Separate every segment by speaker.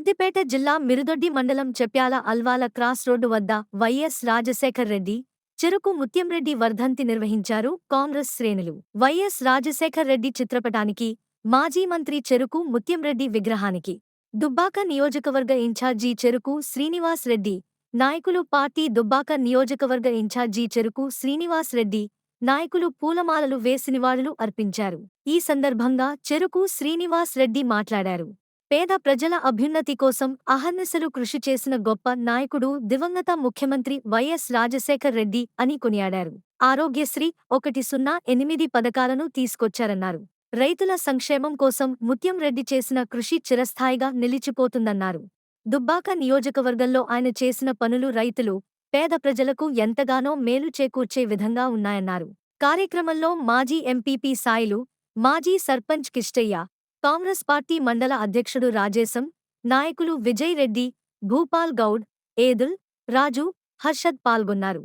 Speaker 1: సిద్దిపేట జిల్లా మిరుదొడ్డి మండలం Chepyala Alwala cross road వద్ద వైఎస్ రాజశేఖర్ రెడ్డి చెరుకు ముత్యంరెడ్డి వర్ధంతి నిర్వహించారు కాంగ్రెస్ శ్రేణులు. వైఎస్ రాజశేఖర్ రెడ్డి చిత్రపటానికి మాజీ మంత్రి చెరుకు ముత్యంరెడ్డి విగ్రహానికి దుబ్బాక నియోజకవర్గ ఇన్ఛార్జీ చెరుకు శ్రీనివాస్ రెడ్డి నాయకులు పార్టీ దుబ్బాక నియోజకవర్గ ఇన్ఛార్జీ చెరుకు శ్రీనివాస్ రెడ్డి నాయకులు పూలమాలలు వేసి నివాళులు అర్పించారు. ఈ సందర్భంగా చెరుకు శ్రీనివాస్ రెడ్డి మాట్లాడారు. పేద ప్రజల అభ్యున్నతి కోసం అహర్నిశలు కృషి చేసిన గొప్ప నాయకుడు దివంగత ముఖ్యమంత్రి వైఎస్ రాజశేఖర్ రెడ్డి అని కొనియాడారు. ఆరోగ్యశ్రీ ఒకటి సున్నా ఎనిమిది పథకాలను తీసుకొచ్చారన్నారు. రైతుల సంక్షేమం కోసం ముత్యం రెడ్డి చేసిన కృషి చిరస్థాయిగా నిలిచిపోతుందన్నారు. దుబ్బాక నియోజకవర్గంలో ఆయన చేసిన పనులు రైతులు పేద ప్రజలకు ఎంతగానో మేలు చేకూర్చే విధంగా ఉన్నాయన్నారు. కార్యక్రమంలో మాజీ ఎంపీపీ సాయిలు మాజీ సర్పంచ్ కిష్టయ్య కాంగ్రెస్ పార్టీ మండల అధ్యక్షుడు రాజేశం నాయకులు విజయ్ రెడ్డి భూపాల్ గౌడ్ ఏదుల్ రాజు హర్షద్ పాల్గొన్నారు.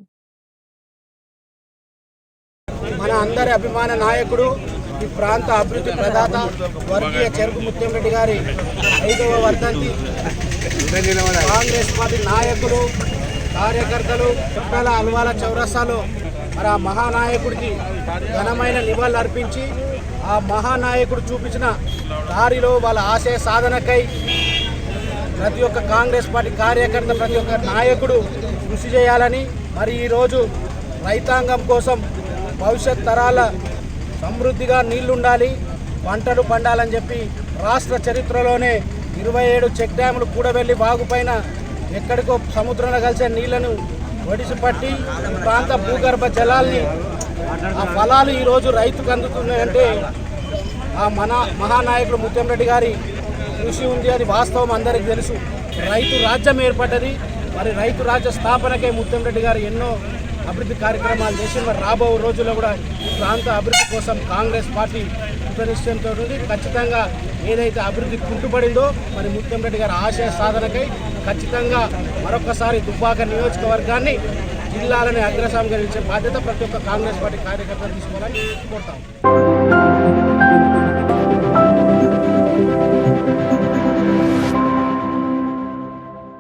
Speaker 2: మన అందరి అభిమాన నాయకుడు ఈ ప్రాంత అభివృద్ధి ప్రదాత వర్గీయ చెరుకు ముత్యంరెడ్డి గారి ఐదవ వర్ధంతి. కాంగ్రెస్ పార్టీ నాయకులు కార్యకర్తలు చుట్టాల అల్వాల చౌరస్తాలో మరి ఆ మహానాయకుడికి ఘనమైన నివాళులు అర్పించి ఆ మహానాయకుడు చూపించిన దారిలో వాళ్ళ ఆశయ సాధనకై ప్రతి ఒక్క కాంగ్రెస్ పార్టీ కార్యకర్త ప్రతి ఒక్క నాయకుడు కృషి చేయాలని మరి ఈరోజు రైతాంగం కోసం భవిష్యత్ తరాల సమృద్ధిగా నీళ్ళుండాలి పంటలు పండాలని చెప్పి రాష్ట్ర చరిత్రలోనే ఇరవై ఏడు చెక్ డ్యాములు కూడవెళ్ళి వాగుపైన ఎక్కడికో సముద్రంలో కలిసే నీళ్ళను ఒడిసిపట్టి ప్రాంత భూగర్భ జలాల్ని ఆ ఫలాలు ఈరోజు రైతుకు అందుతున్నాయంటే ఆ మన మహానాయకుడు ముత్యంరెడ్డి గారి కృషి ఉంది అది వాస్తవం అందరికీ తెలుసు. రైతు రాజ్యం ఏర్పడ్డది. మరి రైతు రాజ్య స్థాపనకే ముత్యంరెడ్డి గారు ఎన్నో అభివృద్ధి కార్యక్రమాలు చేసి మరి రాబో రోజుల్లో కూడా ఈ ప్రాంత అభివృద్ధి కోసం కాంగ్రెస్ పార్టీ కృతనిశ్చయంతో ఉంది. ఖచ్చితంగా ఏదైతే అభివృద్ధి కుంటుపడిందో మరి ముత్యంరెడ్డి గారి ఆశయ సాధనకై ఖచ్చితంగా మరొకసారి దుబ్బాక నియోజకవర్గాన్ని జిల్లాలని అగ్రసాంగా నిలిచే బాధ్యత ప్రతి ఒక్క కాంగ్రెస్ పార్టీ కార్యకర్తలు తీసుకోవాలని కోరుతాం.